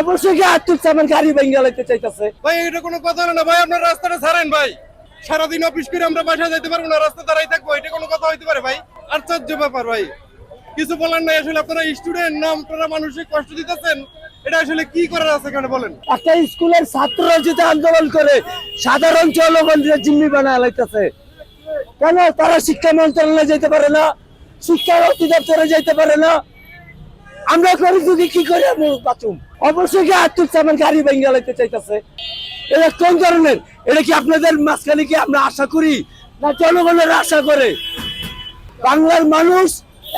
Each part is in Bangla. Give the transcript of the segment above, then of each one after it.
অবশ্যই কি আতুল সামান গাড়ি ভেঙে লাইতে চাইতেছে? ভাই এটা কোনো কথা না ভাই আপনার রাস্তাটা ছাড়েন ভাই। সারাদিন অফিস করে আমরা বাসায় যাইতে পারব না রাস্তা দাঁড়াই থাকব এটা কোনো কথা হইতে পারে ভাই? আশ্চর্য ব্যাপার ভাই। কিছু বলার নাই আসলে আপনারা স্টুডেন্ট না আপনারা মানুষের কষ্ট দিতেছেন এটা আসলে কি করার আছে এখানে বলেন? একটা স্কুলের যদি আন্দোলন করে সাধারণ জনগণের জিম্মি বানায় লাইতেছে। কেন? তারা শিক্ষা মন্ত্রণালয়ে যেতে পারে না শিক্ষা অধিদপ্তরে যেতে পারে না। আমরা করি, যদি কি করে আমি বাঁচুম। অবশ্যই কি আতুল সামান গাড়ি ভেঙে লাইতে চাইতেছে? এটা কোন ধরনের? এটা কি আপনাদের মাঝখানে কি আমরা আশা করি? না জনগণের আশা করে? বাংলার মানুষ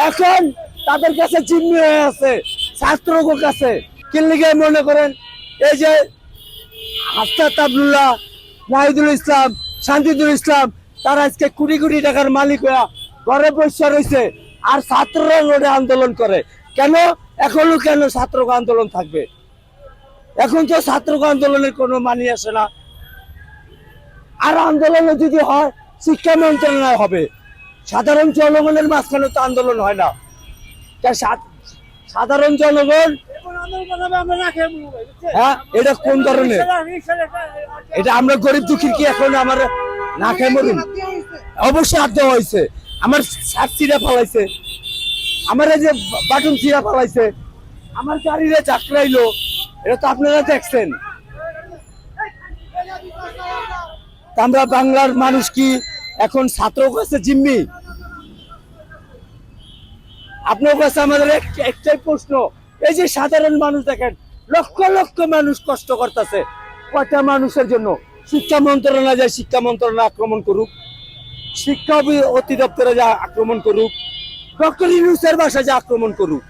এখন তাদের কাছে জিম্মি হয়ে আছে ছাত্রদের কাছে। কিল্লিগে মনে করেন? এই যে হাস্তাত আবদুল্লাহ, নাহিদুল ইসলাম, শান্তিদুল ইসলাম, তারা আজকে কোটি কোটি টাকার মালিক হয়ে ঘরে বসে রয়েছে, আর ছাত্ররা রোডে আন্দোলন করে। কেন? এখনও কেন ছাত্র আন্দোলন থাকবে? এখন তো ছাত্র আন্দোলনের কোনো মানি আসে না। আর আন্দোলন যদি হয়, শিক্ষা মন্ত্রণালয় হবে। সাধারণ জনগণের মাঝখানে তো আন্দোলন হয় না। সাধারণ জনগণ হ্যাঁ এটা কোন ধরনের? এটা আমরা গরিব দুঃখীর কি এখন আমার না খেয়ে মরুন অবশ্যই হাত হয়েছে। আমার শার্ট চিরা ফালাইছে। আমার এই যে বাটন চিরা ফালাইছে, আমার গাড়িরে চাকরাইলো এটা তো আপনারা দেখছেন। আমরা বাংলার মানুষ কি এখন ছাত্র কাছে জিম্মি? আপনার কাছে আমাদের একটাই প্রশ্ন, এই যে সাধারণ মানুষ দেখেন, লক্ষ লক্ষ মানুষ কষ্ট করতেছে কয়টা মানুষের জন্য? শিক্ষা মন্ত্রণালয় যায় শিক্ষা মন্ত্রণালয় আক্রমণ করুক, শিক্ষা অধিদপ্তরে যা আক্রমণ করুক ডক্টর ইউনুসের বাসায় আক্রমণ করুক।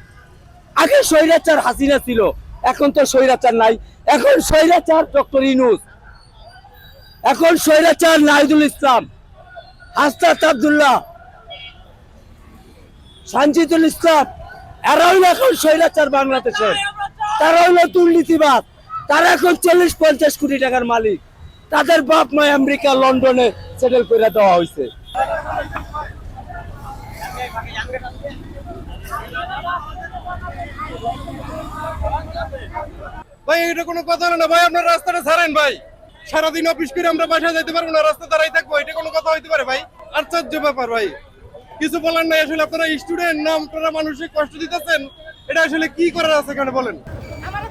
আগে স্বৈরাচার হাসিনা ছিল, এখন তো স্বৈরাচার নাই। এখন স্বৈরাচার ডক্টর ইনুস এখন স্বৈরাচার ইসলাম, হাসনাত আবদুল্লাহ, সানজিদুল ইসলাম এরা হইল এখন স্বৈরাচার বাংলাদেশের। তারা হইল দুর্নীতিবাদ তারা এখন চল্লিশ পঞ্চাশ কোটি টাকার মালিক। তাদের বাপ মা আমেরিকা, লন্ডনে সেটেল করে দেওয়া হয়েছে। ভাই, এটা কোনো কথা হলো না। ভাই, আপনার রাস্তাটা ছাড়েন ভাই। সারাদিন অফিস করে আমরা বাসায় যাইতে পারব না রাস্তা দাঁড়াই থাকব, এটা কোনো কথা হইতে পারে ভাই। আশ্চর্য ব্যাপার ভাই। কিছু বলার নাই আসলে, আপনারা স্টুডেন্ট না, আপনারা মানুষের কষ্ট দিতেছেন, এটা আসলে কি করার আছে এখানে বলেন? আমার